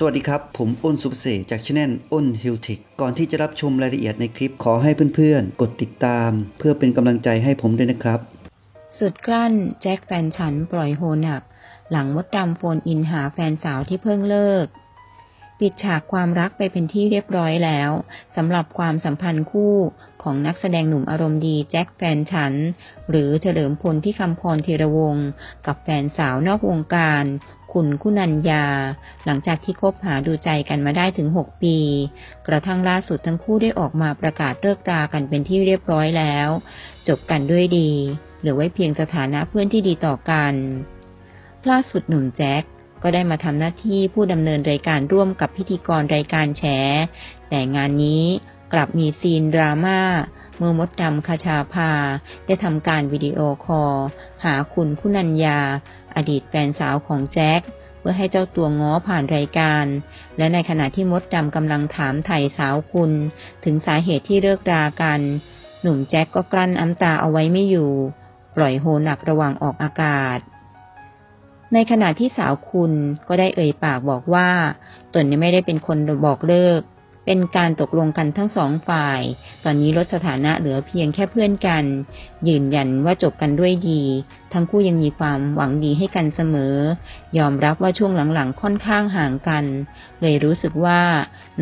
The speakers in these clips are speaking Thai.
สวัสดีครับ ผมอ้นสุภเสกจากช anel อ้นฮิลทิกก่อนที่จะรับชมรายละเอียดในคลิปขอให้เพื่อนๆ กดติดตาม เพื่อเป็นกำลังใจให้ผมด้วยนะครับ สุดกลั้นแจ็คแฟนฉันปล่อยโฮหนัก หลังมดดำโฟนอินหาแฟนสาวที่เพิ่งเลิก ปิดฉากความรักไปเป็นที่เรียบร้อยแล้วสำหรับความสัมพันธ์คู่ของนักแสดงหนุ่มอารมณ์ดีแจ็คแฟนฉัน หรือเฉลิมพลที่คำพรธีรวงศ์กับแฟนสาวนอกวงการ คุณคุณัญญา หลังจากที่คบหาดูใจกันมาได้ถึง 6 ปี กระทั่งล่าสุดทั้งคู่ได้ออกมาประกาศเลิกรากันเป็นที่เรียบร้อยแล้ว จบกันด้วยดี หรือไว้เพียงสถานะเพื่อนที่ดีต่อกัน ล่าสุดหนุ่มแจ็ค ก็ได้มาทำหน้าที่ผู้ดำเนินรายการร่วมกับพิธีกรรายการแฉ แต่งานนี้กลับมีซีนดราม่าเมื่อมดดำคาชาภา ได้ทำการวิดีโอคอลหาคุณคุณัญญา อดีตแฟนสาวของแจ็คเพื่อให้เจ้าตัวง้อผ่านรายการ และในขณะที่มดดำกำลังถามไถ่สาวคุณ ถึงสาเหตุที่เลิกรากัน หนุ่มแจ็คก็กลั้นน้ำตาเอาไว้ไม่อยู่ ปล่อยโฮหนักระหว่างออกอากาศ ในขณะที่สาวคุณก็ได้เอ่ยปากบอกว่า ตนนี้ไม่ได้เป็นคนบอกเลิก เป็นการตกลงกันทั้งสองฝ่าย ตอนนี้ลดสถานะเหลือเพียงแค่เพื่อนกัน ยืนยันว่าจบกันด้วยดี ทั้งคู่ยังมีความหวังดีให้กันเสมอ ยอมรับว่าช่วงหลังๆค่อนข้างห่างกัน เลยรู้สึกว่า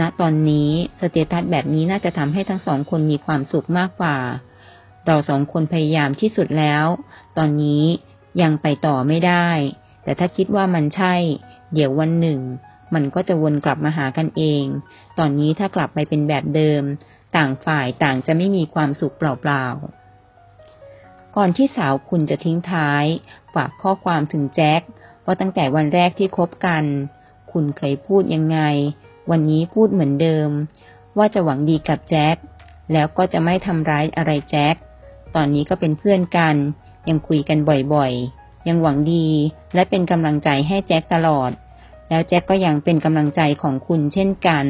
ณตอนนี้สเตตัสแบบนี้น่าจะทำให้ทั้งสองคนมีความสุขมากกว่า เราสองคนพยายามที่สุดแล้ว ตอนนี้ยังไปต่อไม่ได้ แต่ถ้าคิดว่ามันใช่ เดี๋ยววันหนึ่ง มันก็จะวนกลับมาหากันเอง ตอนนี้ถ้ากลับไปเป็นแบบเดิม ต่างฝ่ายต่างจะไม่มีความสุขเปล่าๆ ก่อนที่สาวคุณจะทิ้งท้ายฝากข้อความถึงแจ็คว่าตั้งแต่วันแรกที่คบกัน คุณเคยพูดยังไง วันนี้พูดเหมือนเดิม ว่าจะหวังดีกับแจ็คแล้วก็จะไม่ทำร้ายอะไรแจ็คตอนนี้ก็เป็นเพื่อนกัน ยังคุยกันบ่อยๆ ยังหวังดี และเป็นกำลังใจให้แจ็คตลอด แล้วแจ็คก็ยังเป็นกำลังใจของคุณเช่นกัน